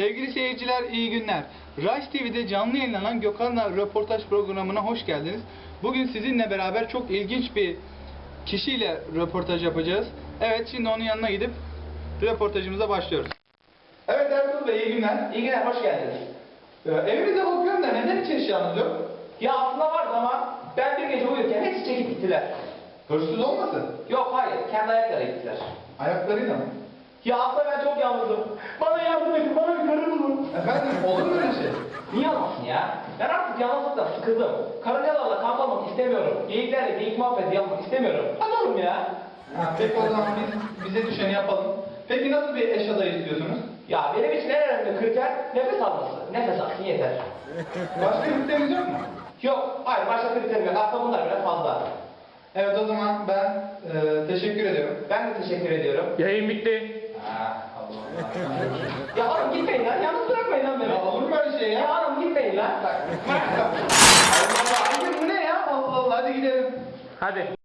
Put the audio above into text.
Sevgili seyirciler iyi günler. Rise TV'de canlı yayınlanan Gökhan'la röportaj programına hoş geldiniz. Bugün sizinle beraber çok ilginç bir kişiyle röportaj yapacağız. Evet şimdi onun yanına gidip röportajımıza başlıyoruz. Evet Ertuğrul Bey iyi günler. İyi günler, hoş geldiniz. Ee, evinize bakıyorum da neden hiç eşyanız yok? Ya aslında vardı ama ben bir gece uyurken hepsi çekip gittiler. Hırsız olmasın? Yok hayır, kendi ayaklarıyla gittiler. Ayaklarıyla mı? Ya aslında ben çok yalnızım. Efendim olur mu öyle şey? Niye almasın ya? Ben artık yalnızlıktan sıkıldım. Karıncalarla kamp almak istemiyorum. Geyiklerle geyik muhabbeti yapmak istemiyorum. Alalım ya. Ha, peki o zaman biz bize düşeni yapalım. Peki nasıl bir eş adayı istiyorsunuz? Ya benim için en önemli kriter nefes alması. Nefes alsın yeter. Başka kriteriniz yok mu? Yok, hayır başka kriterim yok. Aslında bunlar biraz fazla. Evet o zaman ben e, teşekkür ediyorum. Ben de teşekkür ediyorum. Yayın bitti. Ah, Allah Allah. Ya oğlum gitmeyin lan, yalnız bırakmayın lan beni. ya şey ya? Oğlum gitmeyin lan. Bak. Allah Allah. Aygün bu ne ya? Allah Allah hadi gidelim. Hadi.